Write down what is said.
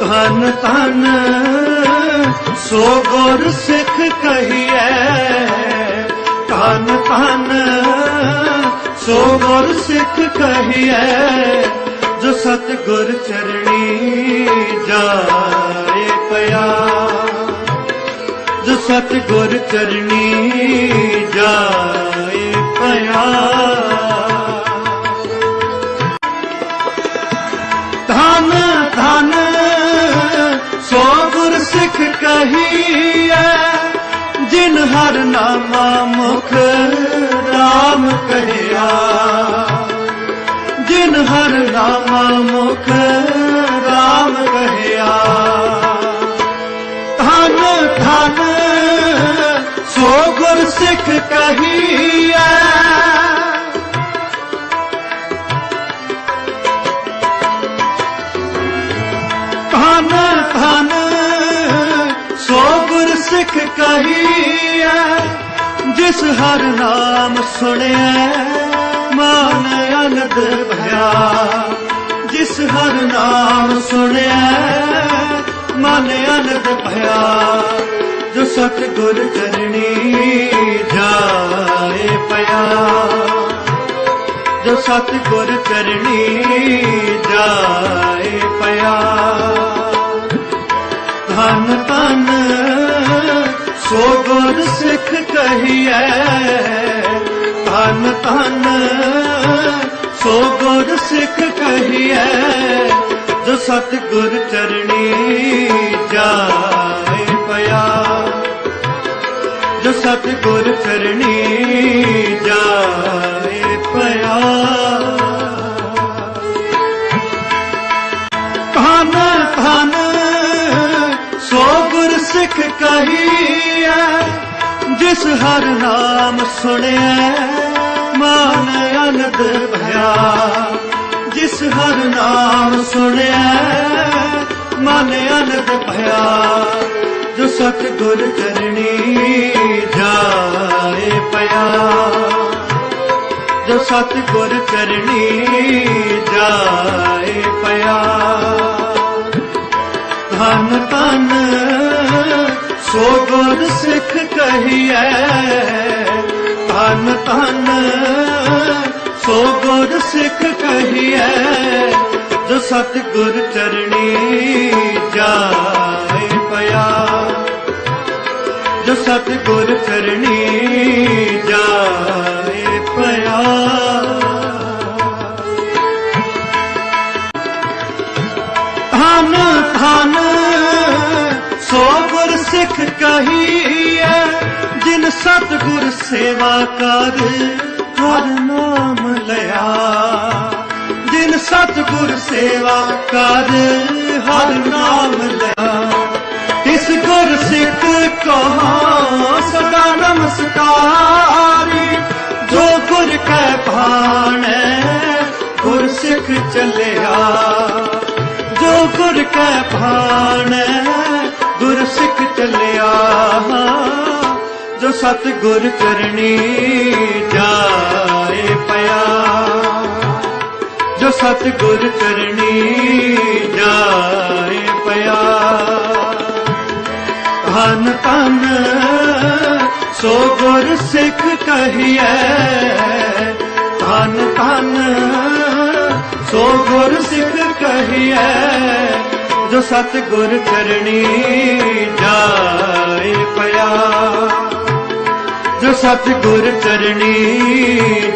ਧਨ ਧਨ, ਸੋ ਗੁਰ ਸਿੱਖ ਕਹੀਐ। ਧਨ ਧਨ, ਸੋ ਗੁਰ ਸਿੱਖ ਕਹੀਐ। ਜੋ ਸਤ ਗੁਰ ਚਰਣੀ ਜਾਏ ਪਿਆ। ਜੋ ਸਤ ਗੁਰ ਚਰਣੀ ਜਾਏ ਸੋ ਗੁਰ ਸਿੱਖ ਕਹੀਐ, ਜਿਨ ਹਰ ਨਾਮਾ ਮੁਖ ਰਾਮ ਕਹਿਆ ਜਿਨ ਹਰ ਨਾਮਾ ਮੁਖ ਰਾਮ ਕਹਿਆ ਧਨ ਧਨ ਸੋ ਗੁਰ ਸਿੱਖ ਕਹੀਐ ਸਿੱਖ ਕਹੀਐ ਜਿਸ ਹਰ ਨਾਮ ਸੁਣਿਆ ਮਨ ਅਨੰਦ ਭਇਆ ਜਿਸ ਹਰ ਨਾਮ ਸੁਣਿਆ ਮਨ ਅਨੰਦ ਭਇਆ ਜੋ ਸਤ ਗੁਰ ਚਰਣੀ ਜਾਏ ਪਿਆ। ਜੋ ਸਤ ਗੁਰ ਚਰਣੀ ਜਾਏ ਪਿਆ। ਧਨ ਧਨ ਗੁਰ ਸਿੱਖ ਕਹੀਐ, ਧਨ ਧਨ। ਸੋ ਗੁਰ ਸਿੱਖ ਕਹੀਐ, ਜੋ ਸਤ ਗੁਰ ਚਰਣੀ ਜਾਏ ਪਿਆ। ਜੋ ਸਤ ਗੁਰ ਚਰਣੀ ਜਾਏ ਪਿਆ। ਧਨ ਧਨ। ਸੋ ਗੁਰ ਸਿੱਖ ਕਹੀਐ ਹਰ ਨਾਮ ਸੁਣਿਆ, ਮਨ ਅਨੰਦ ਭਇਆ ਜਿਸ ਹਰ ਨਾਮ ਸੁਣਿਆ, ਮਨ ਅਨੰਦ ਭਇਆ ਜੋ ਸਤ ਗੁਰ ਚਰਣੀ ਜਾਏ ਪਿਆ। ਜੋ ਸਤ ਗੁਰ ਚਰਣੀ ਜਾਏ ਸਿੱਖ ਧਨ ਧਨ ਸੋ ਗੁਰ ਸਿੱਖ ਕਹੀਐ ਜੋ ਸਤ ਗੁਰ ਚਰਣੀ ਜਾਏ ਪਿਆ। ਜੋ ਸਤ ਗੁਰ ਚਰਣੀ ਜਾਏ ਪਿਆ। ਧਨ ਧਨ ਸੋ ਗੁਰ ਸਿੱਖ ਕਹੀ ਜਿਨ ਸੇਵਾ ਕਰ ਹਰ ਨਾਮ ਲਿਆ। ਜਿਨ ਸਤਗੁਰ ਸੇਵਾ ਕਰ, ਹਰ ਨਾਮ ਲਿਆ। ਇਸ ਗੁਰ ਸਿੱਖ ਕਹਾ ਸਦਾ ਨਮਸਕਾਰੀ। ਜੋ ਗੁਰ ਕੈ ਭਾਣੈ, ਗੁਰ ਸਿੱਖ ਚੱਲਿਆ। ਜੋ ਗੁਰ ਕੈ ਭਾਣੈ ਸਤ ਗੁਰ ਚਰਣੀ ਜਾਏ ਪਿਆ। ਜੋ ਸਤ ਗੁਰ ਚਰਣੀ ਜਾਏ ਪਿਆ। ਧਨ ਧਨ ਸੋ ਗੁਰ ਸਿੱਖ ਕਹੀਐ। ਧਨ ਧਨ ਸੋ ਗੁਰ ਸਿੱਖ ਕਹੀਐ। ਜੋ ਸਤ ਗੁਰ ਚਰਣੀ ਪਿਆ ਜੋ ਗੁਰ ਚਰਣੀ